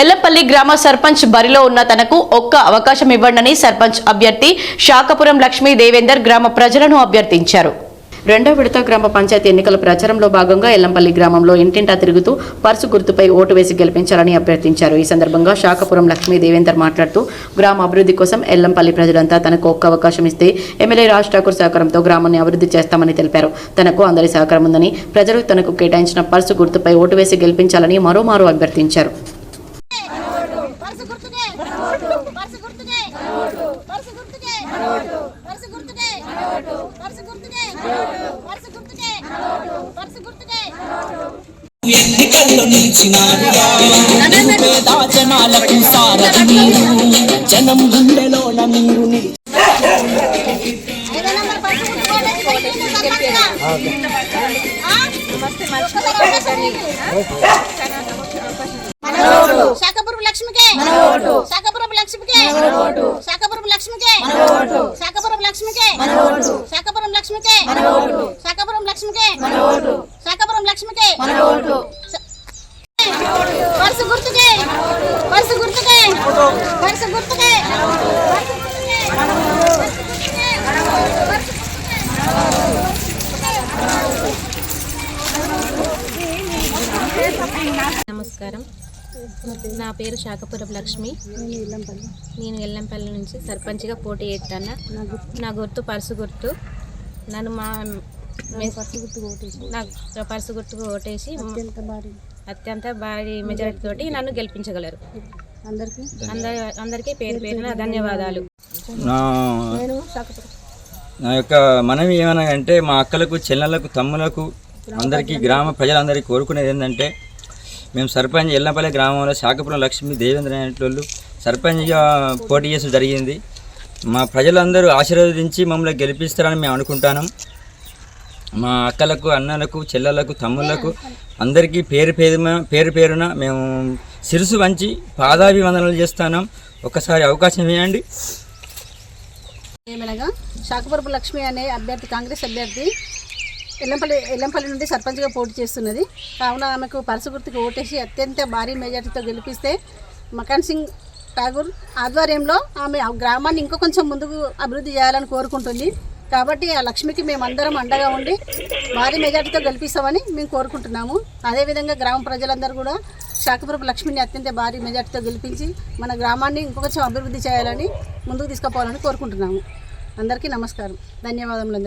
ఎల్లంపల్లి గ్రామ సర్పంచ్ బరిలో ఉన్న తనకు ఒక్క అవకాశం ఇవ్వండని సర్పంచ్ అభ్యర్థి శాఖపురం లక్ష్మీ దేవేందర్ గ్రామ ప్రజలను అభ్యర్థించారు. రెండో విడత గ్రామ పంచాయతీ ఎన్నికల ప్రచారంలో భాగంగా ఎల్లంపల్లి గ్రామంలో ఇంటింటా తిరుగుతూ పర్సు గుర్తుపై ఓటు వేసి గెలిపించాలని అభ్యర్థించారు. ఈ సందర్భంగా శాఖపురం లక్ష్మీ దేవేందర్ మాట్లాడుతూ గ్రామ అభివృద్ధి కోసం ఎల్లంపల్లి ప్రజలంతా తనకు ఒక్క అవకాశం ఇస్తే ఎమ్మెల్యే రాజ్ ఠాకూర్ సహకారంతో గ్రామాన్ని అభివృద్ధి చేస్తామని తెలిపారు. తనకు అందరి సహకారం ఉందని ప్రజలు తనకు కేటాయించిన పర్సు గుర్తుపై ఓటు వేసి గెలిపించాలని మరోమారు అభ్యర్థించారు పర్సు గుర్తుకే పర్సు గుర్తుకే. పర్సు గుర్తుకే. పర్సు గుర్తుకే. పర్సు గుర్తుకే. పర్సు గుర్తుకే. పర్సు గుర్తుకే. ఎన్నికల్లో నిలిచినారుగా పేద జనాలకు సారథి. మీరు జనం గుండెలోన మీరు నిలిచి ఐదో నంబర్ పర్సు గుర్తుకోవడానికి కొట్టింది సర్పంచ్గా. ఆ? ఒక్కసారి అవకాశం ఇవ్వు. శాఖపురం లక్ష్మికే శాఖపురం లక్ష్మికే శాఖపురం లక్ష్మికే శాఖపురం లక్ష్మికే. శాఖపురం లక్ష్మికే. శాఖపురం లక్ష్మికే. శాఖపురం లక్ష్మికే. పర్సు గుర్తుకే. పర్సు గుర్తుకే. పర్సు గుర్తుకే. నమస్కారం. నా పేరు శాఖపురం లక్ష్మి. నేను ఎల్లంపల్లి నుంచి సర్పంచ్గా పోటీ చేస్తాను. నా గుర్తు పర్సు గుర్తు. నన్ను మా నా పర్సు గుర్తుకు ఓటేసి అత్యంత భారీ మెజారిటీ తోటి నన్ను గెలిపించగలరు. అందరి అందరికీ పేరు పేరున ధన్యవాదాలు. నా యొక్క మనవి ఏమనగా అంటే మా అక్కలకు చెల్లెలకు తమ్ములకు అందరికీ గ్రామ ప్రజలందరికీ కోరుకునేది ఏంటంటే మేము సర్పంచ్ ఎల్లంపల్లి గ్రామంలో శాఖపురం లక్ష్మీ దేవేంద్ర అనేటోళ్ళు సర్పంచ్గా పోటీ చేసి జరిగింది. మా ప్రజలందరూ ఆశీర్వదించి మమ్మల్ని గెలిపిస్తారని మేము అనుకుంటున్నాం మా అక్కలకు అన్నలకు చెల్లెలకు తమ్ముళ్ళకు అందరికీ పేరు పేరు పేరు పేరున మేము శిరసు వంచి పాదాభివందనలు చేస్తున్నాం ఒకసారి అవకాశం ఇవ్వండి. ఏమనగా శాఖపురపు లక్ష్మి అనే అభ్యర్థి కాంగ్రెస్ అభ్యర్థి ఎల్లంపల్లి ఎల్లంపల్లి నుండి సర్పంచ్గా పోటీ చేస్తున్నది. కావున ఆమెకు పరసు గుర్తుకు ఓటేసి అత్యంత భారీ మెజార్టీతో గెలిపిస్తే మకాన్ సింగ్ ఠాగూర్ ఆధ్వర్యంలో ఆమె గ్రామాన్ని ఇంకా కొంచెం ముందుకు అభివృద్ధి చేయాలని కోరుకుంటుంది. కాబట్టి ఆ లక్ష్మికి మేమందరం అండగా ఉండి భారీ మెజార్టీతో గెలిపిస్తామని మేము కోరుకుంటున్నాము. అదేవిధంగా గ్రామ ప్రజలందరూ కూడా శాఖపురపు లక్ష్మిని అత్యంత భారీ మెజార్టీతో గెలిపించి మన గ్రామాన్ని ఇంకొంచెం అభివృద్ధి చేయాలని ముందుకు తీసుకుపోవాలని కోరుకుంటున్నాము. అందరికీ నమస్కారం. ధన్యవాదములు.